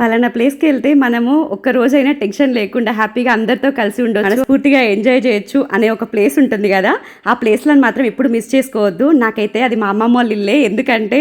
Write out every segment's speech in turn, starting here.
పలానా ప్లేస్కి వెళ్తే మనము ఒక్క రోజైనా టెన్షన్ లేకుండా హ్యాపీగా అందరితో కలిసి ఉండొచ్చు. పూర్తిగా ఎంజాయ్ చేయొచ్చు అనే ఒక ప్లేస్ ఉంటుంది కదా. ఆ ప్లేస్లను మాత్రం ఎప్పుడు మిస్ చేసుకోవద్దు. నాకైతే అది మా అమ్మమ్మ వాళ్ళ ఇల్లే. ఎందుకంటే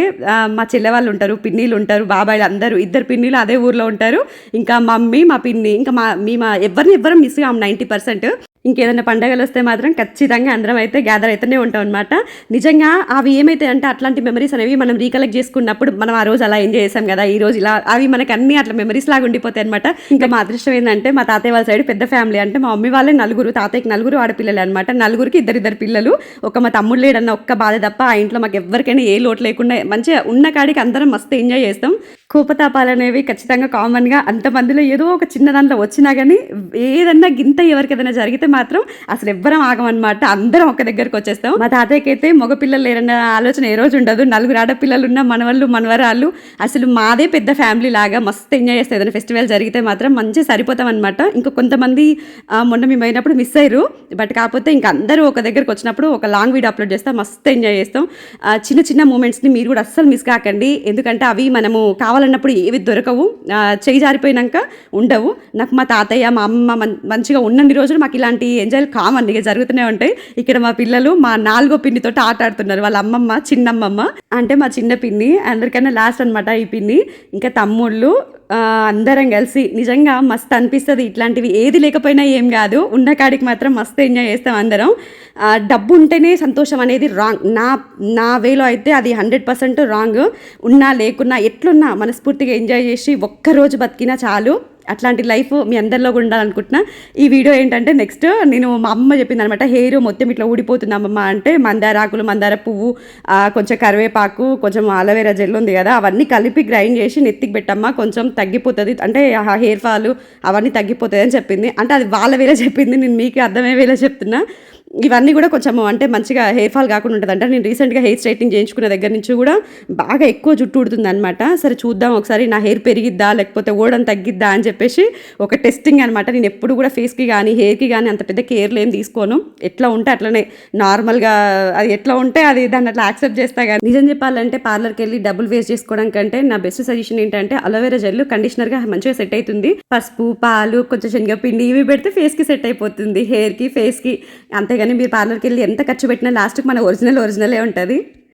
మా చెల్లె వాళ్ళు ఉంటారు పిన్నిలు ఉంటారు బాబాయిలు అందరూ ఇద్దరు పిన్నిలు అదే ఊర్లో ఉంటారు. ఇంకా మమ్మీ మా పిన్ని ఇంకా మా మీ మా ఎవరిని ఎవ్వరం మిస్ కాము నైంటీ పర్సెంట్. ఇంకేదైనా పండగలు వస్తే మాత్రం ఖచ్చితంగా అందరం అయితే గ్యాదర్ అయితేనే ఉంటాం అనమాట నిజంగా అవి ఏమైతే అంటే అట్లాంటి మెమరీస్ అనేవి మనం రీకలెక్ట్ చేసుకున్నప్పుడు మనం ఆ రోజు అలా ఎంజాయ్ చేసాం కదా ఈ రోజు ఇలా అవి మనకి అన్ని అట్లా మెమరీస్ లాగా ఉండిపోతాయి అనమాట ఇంకా మా అదృష్టం ఏంటంటే మా తాతయ్య వాళ్ళ సైడ్ పెద్ద ఫ్యామిలీ అంటే మా మమ్మీ వాళ్ళే నలుగురు తాతయ్యకి నలుగురు ఆడపిల్లలు అనమాట నలుగురికి ఇద్దరిద్దరు పిల్లలు. ఒక మా తమ్ముడు లేడన్న ఒక్క బాధ తప్ప ఆ ఇంట్లో మాకు ఎవరికైనా ఏ లోటు లేకుండా మంచిగా ఉన్న కాడికి అందరం మస్తు ఎంజాయ్ చేస్తాం. కోపతాపాలు అనేవి ఖచ్చితంగా కామన్గా అంతమందిలో ఏదో ఒక చిన్న దాంట్లో వచ్చినా కానీ ఏదన్నా గింత ఎవరికి ఏదైనా జరిగితే మాత్రం అసలు ఎవ్వరం ఆగమన్నమాట. అందరం ఒక దగ్గరకు వచ్చేస్తాం. మా తాతయ్యకైతే అయితే లేరన్న ఆలోచన ఏ రోజు ఉండదు. నలుగురు ఆడపిల్లలు ఉన్న మనవళ్ళు మనవరాళ్ళు అసలు మాదే పెద్ద ఫ్యామిలీ లాగా మస్తు ఎంజాయ్ చేస్తాం ఏదైనా ఫెస్టివల్ జరిగితే మాత్రం మంచి సరిపోతాం అనమాట ఇంకా కొంతమంది మొన్న మేము అయినప్పుడు మిస్ అయ్యారు. బట్ కాకపోతే ఇంకా అందరూ ఒక దగ్గరకు వచ్చినప్పుడు ఒక లాంగ్ వీడియో అప్లోడ్ చేస్తాం మస్తు ఎంజాయ్ చేస్తాం. ఆ, చిన్న చిన్న మూమెంట్స్ని మీరు కూడా అస్సలు మిస్ కాకండి. ఎందుకంటే అవి మనము కావాలన్నప్పుడు ఏవి దొరకవు. చేయి జారిపోయినాక ఉండవు. నాకు మా తాతయ్య మా అమ్మ మంచిగా ఉన్నన్ని రోజులు మాకు ఇలాంటి ఎంజాయ్ కామన్ ఇక జరుగుతూనే ఉంటాయి. ఇక్కడ మా పిల్లలు మా నాలుగో పిన్నితో ఆట ఆడుతున్నారు. వాళ్ళ అమ్మమ్మ చిన్నమ్మమ్మ. అంటే మా చిన్న పిన్ని అందరికన్నా లాస్ట్ అనమాట ఈ పిన్ని. ఇంకా తమ్ముళ్ళు అందరం కలిసి నిజంగా మస్తు అనిపిస్తుంది. ఇట్లాంటివి ఏది లేకపోయినా ఏం కాదు. ఉన్న కాడికి మాత్రం మస్తు ఎంజాయ్ చేస్తాం అందరం. డబ్బు ఉంటేనే సంతోషం అనేది రాంగ్ నా నా వేలో అయితే అది హండ్రెడ్ పర్సెంట్ రాంగ్ ఉన్నా లేకున్నా ఎట్లున్నా మనస్ఫూర్తిగా ఎంజాయ్ చేసి ఒక్కరోజు బతికినా చాలు. అట్లాంటి లైఫ్ మీ అందరిలో కూడా ఉండాలనుకుంటున్నా. ఈ వీడియో ఏంటంటే నెక్స్ట్ నేను మా అమ్మ చెప్పింది అనమాట హెయిర్ మొత్తం ఇట్లా ఊడిపోతుంది అమ్మమ్మ అంటే మందార ఆకులు మందార పువ్వు కొంచెం కరివేపాకు కొంచెం అలవేరా జెల్ ఉంది కదా అవన్నీ కలిపి గ్రైండ్ చేసి నెత్తికి పెట్టమ్మా కొంచెం తగ్గిపోతుంది. అంటే ఆ హెయిర్ ఫాల్ అవన్నీ తగ్గిపోతుంది అని చెప్పింది. అంటే అది వాళ్ళ వేరే చెప్పింది నేను మీకు అర్థమయ్యేలా చెప్తున్నా. ఇవన్నీ కూడా కొంచెం అంటే మంచిగా హెయిర్ ఫాల్ కాకుండా ఉంటుంది అంటే నేను రీసెంట్గా హెయిర్ స్ట్రైటింగ్ చేయించుకున్న దగ్గర నుంచి కూడా బాగా ఎక్కువ జుట్టు ఉడుతుంది అనమాట సరే చూద్దాం ఒకసారి నా హెయిర్ పెరిగిద్దా లేకపోతే ఓడం తగ్గిద్దా అని చెప్పేసి ఒక టెస్టింగ్ అనమాట నేను ఎప్పుడు కూడా ఫేస్కి కానీ హెయిర్కి కానీ అంత పెద్ద కేర్లు ఏం తీసుకోను. ఎట్లా ఉంటే అట్లనే నార్మల్గా అది ఎట్లా ఉంటే అది దాన్ని అట్లా యాక్సెప్ట్ చేస్తా కానీ నిజం చెప్పాలంటే పార్లర్కి వెళ్ళి డబ్బులు వేస్ట్ చేసుకోవడం కంటే నా బెస్ట్ సజెషన్ ఏంటంటే అలోవెరా జెల్ కండిషనర్గా మంచిగా సెట్ అవుతుంది పసుపు పాలు కొంచెం శనగపిండి ఇవి పెడితే ఫేస్కి సెట్ అయిపోతుంది. హెయిర్కి ఫేస్కి కానీ మీరు పార్లర్కి వెళ్ళి ఎంత ఖర్చు పెట్టినా లాస్ట్కి మన ఒరిజినల్ ఒరిజినలే ఉంటుంది.